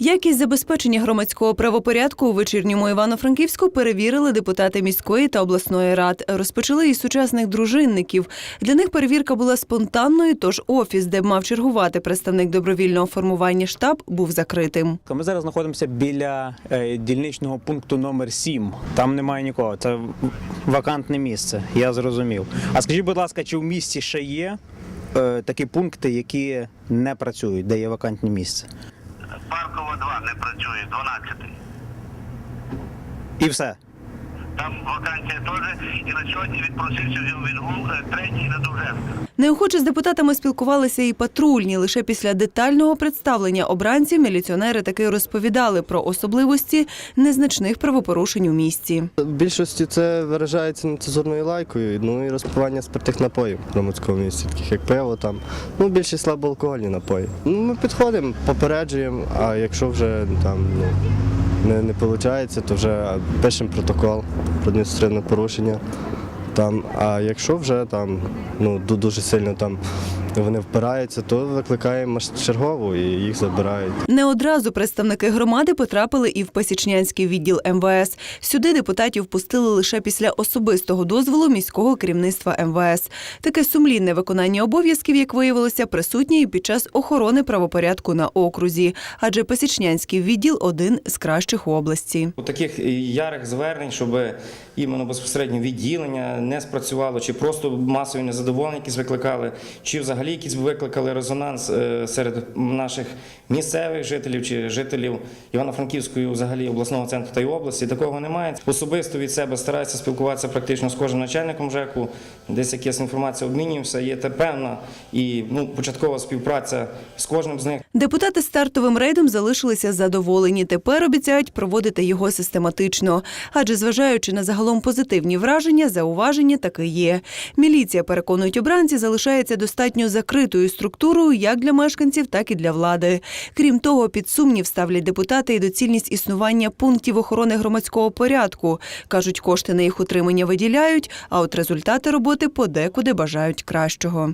Якість забезпечення громадського правопорядку у вечірньому Івано-Франківську перевірили депутати міської та обласної рад. Розпочали із сучасних дружинників. Для них перевірка була спонтанною, тож офіс, де мав чергувати представник добровільного формування штаб, був закритим. Ми зараз знаходимося біля е, дільничного пункту номер 7. Там немає нікого. Це вакантне місце. Я зрозумів. А скажіть, будь ласка, чи в місті ще є е, такі пункти, які не працюють, де є вакантне місце? Паркова 2 не працює, 12. І все. Там вакансія теж. І на сьогодні відпросився відгул е, третій на Довженка. Неохоче з депутатами спілкувалися і патрульні. Лише після детального представлення обранців міліціонери таки розповідали про особливості незначних правопорушень у місті. В більшості це виражається нецензурною лайкою, ну і розпивання спиртних напоїв в громадському місці, таких як пиво там. Ну, більшість слабоалкогольні напої. Ну, ми підходимо, попереджуємо, а якщо вже там ну, не, не виходить, то вже пишемо протокол про адміністративне порушення. Там, а якщо вже там ну, дуже сильно там вони впираються, то викликаємо чергову і їх забирають. Не одразу представники громади потрапили і в Пасічнянський відділ МВС. Сюди депутатів пустили лише після особистого дозволу міського керівництва МВС. Таке сумлінне виконання обов'язків, як виявилося, присутнє і під час охорони правопорядку на окрузі, адже Пасічнянський відділ один з кращих у області. У таких ярих звернень, щоб іменно безпосередньо відділення не спрацювало, чи просто масові незадоволення якісь викликали, чи взагалі якісь викликали резонанс е, серед наших місцевих жителів чи жителів Івано-Франківської, взагалі обласного центру та й області. Такого немає. Особисто від себе стараюся спілкуватися практично з кожним начальником ЖЕКу, десь якась інформація обмінюємося. Є те певна і ну, початкова співпраця з кожним з них. Депутати стартовим рейдом залишилися задоволені. Тепер обіцяють проводити його систематично. Адже, зважаючи на загалом позитивні враження, зауваження таки є. Міліція, переконують обранці, залишається достатньо закритою структурою як для мешканців, так і для влади. Крім того, під сумнів ставлять депутати і доцільність існування пунктів охорони громадського порядку. кажуть, кошти на їх утримання виділяють, а от результати роботи подекуди бажають кращого.